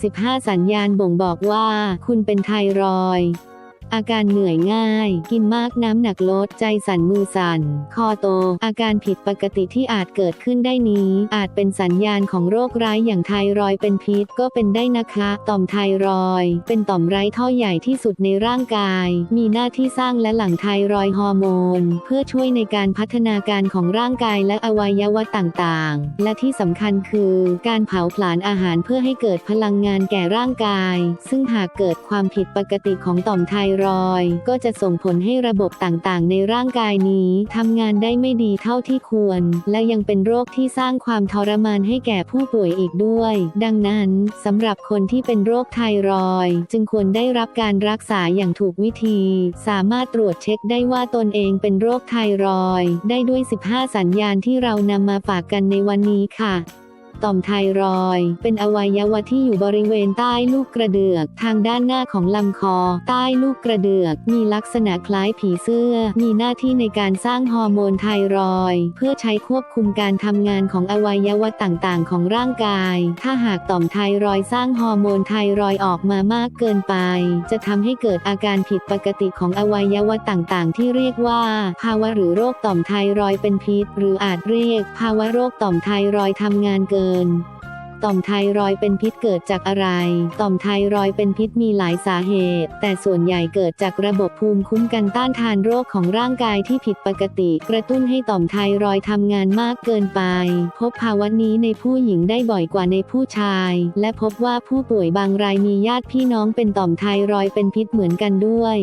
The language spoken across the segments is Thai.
15 สัญญาณบ่งบอกว่า คุณเป็นไทรอยด์ อาการเหนื่อยง่าย กินมากน้ำหนักลด ใจสั่นมือสั่น คอโต อาการผิดปกติที่อาจเกิดขึ้นได้นี้ อาจเป็นสัญญาณของโรคร้ายอย่างไทรอยเป็นพิษก็เป็นได้นะคะ ต่อมไทรอย เป็นต่อมไร้ท่อใหญ่ที่สุดในร่างกาย มีหน้าที่สร้างและหลั่งไทรอยฮอร์โมน เพื่อช่วยในการพัฒนาการของร่างกายและอวัยวะต่างๆ และที่สำคัญคือการเผาผลาญอาหารเพื่อให้เกิดพลังงานแก่ร่างกาย ซึ่งหากเกิดความผิดปกติของต่อมไทรอย ก็จะส่งผลให้ระบบต่างๆ ในร่างกายนี้ทำงานได้ไม่ดีเท่าที่ควร และยังเป็นโรคที่สร้างความทรมานให้แก่ผู้ป่วยอีกด้วย ดังนั้นสำหรับคนที่เป็นโรคไทรอยด์จึงควรได้รับการรักษาอย่างถูกวิธี สามารถตรวจเช็คได้ว่าตนเองเป็นโรคไทรอยด์ได้ด้วย 15 สัญญาณที่เรานำมาฝากกันในวันนี้ค่ะ ต่อมไทรอยด์เป็นอวัยวะที่อยู่บริเวณใต้ลูกกระเดือก ทางด้านหน้าของลำคอ ใต้ลูกกระเดือก มีลักษณะคล้ายผีเสื้อ มีหน้าที่ในการสร้างฮอร์โมนไทรอยด์เพื่อใช้ควบคุมการทำงานของอวัยวะต่างๆ ของร่างกาย ถ้าหากต่อมไทรอยด์สร้างฮอร์โมนไทรอยด์ออกมามากเกินไป จะทำให้เกิดอาการผิดปกติของอวัยวะต่างๆ ที่เรียกว่า ภาวะหรือโรคต่อมไทรอยด์เป็นพิษ หรืออาจเรียก ภาวะโรคต่อมไทรอยด์ทำงานเกินต่อมไทรอยเป็นพิษเกิดจากอะไร ต่อมไทรอยเป็นพิษมีหลายสาเหตุ แต่ส่วนใหญ่เกิดจากระบบภูมิคุ้มกันต้านทานโรคของร่างกายที่ผิดปกติ กระตุ้นให้ต่อมไทรอยทำงานมากเกินไป พบภาวะนี้ในผู้หญิงได้บ่อยกว่าในผู้ชาย และพบว่าผู้ป่วยบางรายมีญาติพี่น้องเป็นต่อมไทรอยเป็นพิษเหมือนกันด้วย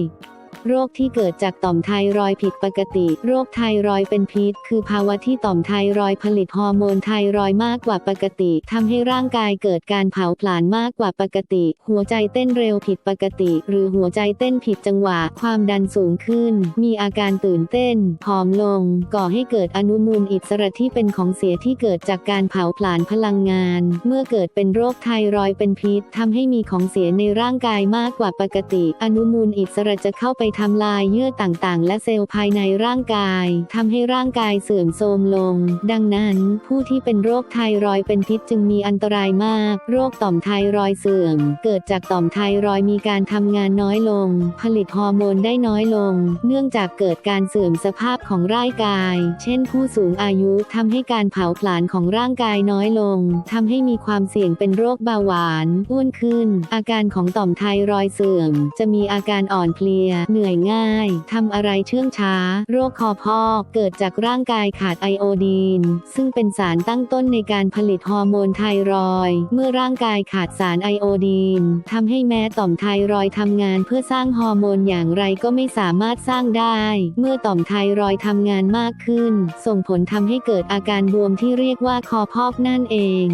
โรคที่เกิดจากต่อมไทรอยผิดปกติ โรคไทรอยเป็นพิษ คือภาวะที่ต่อมไทรอยผลิตฮอร์โมนไทรอยมากกว่าปกติทำให้ร่างกายเกิดการเผาผลาญมากกว่าปกติ หัวใจเต้นเร็วผิดปกติ หรือหัวใจเต้นผิดจังหวะ ความดันสูงขึ้น มีอาการตื่นเต้นผอมลง ก่อให้เกิดอนุมูลอิสระที่เป็นของเสียที่เกิดจากการเผาผลาญพลังงาน เมื่อเกิดเป็นโรคไทรอยเป็นพิษทำให้มีของเสียในร่างกายมากกว่าปกติ อนุมูลอิสระจะเข้าไปทำลายเยื่อต่างๆ และเซลล์ภายในร่างกายทำให้ร่างกายเสื่อมโทรมลง ดังนั้นผู้ที่เป็นโรคไทรอยด์เป็นพิษจึงมีอันตรายมาก โรคต่อมไทรอยด์เสื่อม เกิดจากต่อมไทรอยด์มีการทำงานน้อยลง ผลิตฮอร์โมนได้น้อยลง เนื่องจากเกิดการเสื่อมสภาพของร่างกาย เช่น ผู้สูงอายุทำให้การเผาผลาญของร่างกายน้อยลงทำให้มีความเสี่ยงเป็นโรคเบาหวาน อ้วนขึ้น อาการของต่อมไทรอยด์เสื่อม จะมีอาการอ่อนเพลียเหนื่อยง่ายทำอะไรเชื่องช้า โรคคอพอกเกิดจากร่างกายขาดไอโอดีน ซึ่งเป็นสารตั้งต้นในการผลิตฮอร์โมนไทรอย เมื่อร่างกายขาดสารไอโอดีนทำให้แม้ต่อมไทรอยทำงานเพื่อสร้างฮอร์โมนอย่างไรก็ไม่สามารถสร้างได้ เมื่อต่อมไทรอยทำงานมากขึ้น ส่งผลทำให้เกิดอาการบวมที่เรียกว่าคอพอกนั่นเอง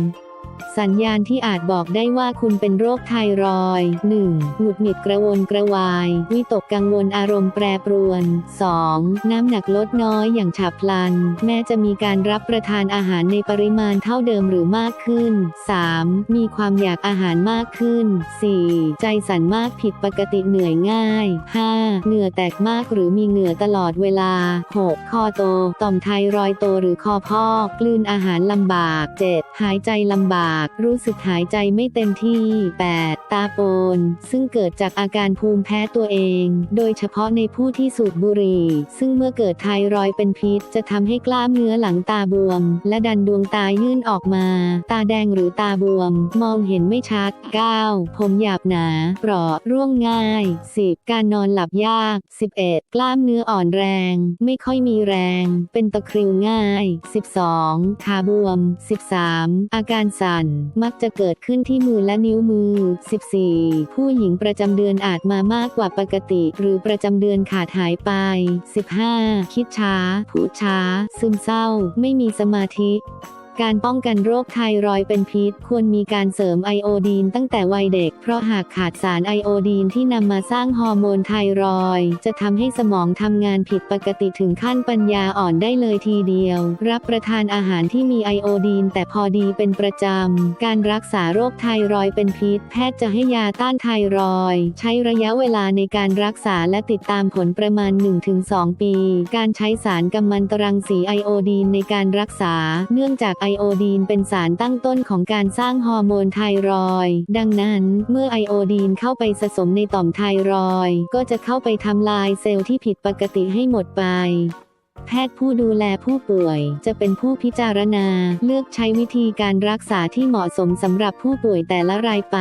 สัญญาณที่อาจบอกได้ว่าคุณเป็นโรคไทรอยด์ 1. หงุดหงิดกระวนกระวาย วิตกกังวลอารมณ์แปรปรวน 2. น้ำหนักลดน้อยอย่างฉับพลัน แม้จะมีการรับประทานอาหารในปริมาณเท่าเดิมหรือมากขึ้น 3. มีความอยากอาหารมากขึ้น 4. ใจสั่นมากผิดปกติเหนื่อยง่าย 5. เหงื่อแตกมากหรือมีเหงื่อตลอดเวลา 6. คอโต ต่อมไทรอยด์โตหรือคอพอกกลืนอาหารลำบาก 7. หายใจลำบากรู้สึกหายใจไม่เต็มที่ 8. ตาโปน ซึ่งเกิดจากอาการภูมิแพ้ตัวเอง โดยเฉพาะในผู้ที่สูบบุหรี่ ซึ่งเมื่อเกิดไทรอยเป็นพิษ จะทำให้กล้ามเนื้อหลังตาบวม และดันดวงตายื่นออกมา ตาแดงหรือตาบวม มองเห็นไม่ชัด 9. ผมหยาบหนาเปราะร่วงง่าย 10. การนอนหลับยาก 11. กล้ามเนื้ออ่อนแรง ไม่ค่อยมีแรง เป็นตะคริวง่าย 12. ขาบวม 13. อาการสั่น มักจะเกิดขึ้นที่มือและนิ้วมือ 14. ผู้หญิงประจำเดือนอาจมามากกว่าปกติ หรือประจำเดือนขาดหายไป 15. คิดช้า พูดช้า ซึมเศร้า ไม่มีสมาธิ การป้องกันโรคไทรอยด์เป็นพิษ ควรมีการเสริมไอโอดีนตั้งแต่วัยเด็ก เพราะหากขาดสารไอโอดีนที่นำมาสร้างฮอร์โมนไทรอย จะทำให้สมองทำงานผิดปกติถึงขั้นปัญญาอ่อนได้เลยทีเดียว รับประทานอาหารที่มีไอโอดีนแต่พอดีเป็นประจำ การรักษาโรคไทรอยด์เป็นพิษ แพทย์จะให้ยาต้านไทรอย ใช้ระยะเวลาในการรักษาและติดตามผลประมาณ 1-2 ปี การใช้สารกัมมันตรังสีไอโอดีนในการรักษา เนื่องจากไอโอดีนเป็นสารตั้งต้นของการสร้างฮอร์โมนไทรอยดังนั้นเมื่อไอโอดีนเข้าไปสะสมในต่อมไทรอยก็จะเข้าไปทำลายเซลล์ที่ผิดปกติให้หมดไปแพทย์ผู้ดูแลผู้ป่วย จะเป็นผู้พิจารณา เลือกใช้วิธีการรักษาที่เหมาะสมสำหรับผู้ป่วยแต่ละรายไป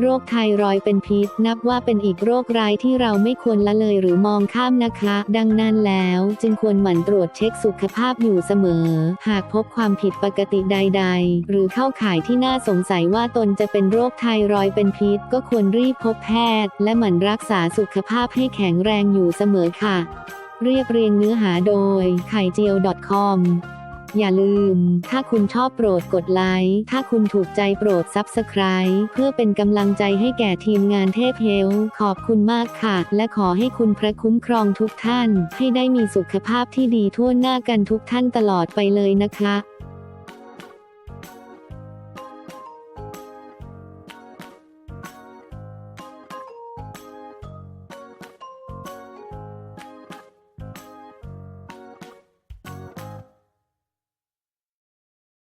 โรคไทรอยด์เป็นพิษ นับว่าเป็นอีกโรคร้ายที่เราไม่ควรละเลยหรือมองข้ามนะคะ ดังนั้นแล้วจึงควรหมั่นตรวจเช็คสุขภาพอยู่เสมอ หากพบความผิดปกติใด ๆ หรือเข้าข่ายที่น่าสงสัยว่าตนจะเป็นโรคไทรอยด์เป็นพิษ ก็ควรรีบพบแพทย์ และหมั่นรักษาสุขภาพให้แข็งแรงอยู่เสมอค่ะ เรียบเรียงเนื้อหาโดยไข่เจียว .com อย่าลืม ถ้าคุณชอบโปรดกดไลค์ ถ้าคุณถูกใจโปรด Subscribe เพื่อเป็นกำลังใจให้แก่ทีมงานเทพเฮล ขอบคุณมากค่ะ และขอให้คุณพระคุ้มครองทุกท่าน ให้ได้มีสุขภาพที่ดีทั่วหน้ากันทุกท่านตลอดไปเลยนะคะ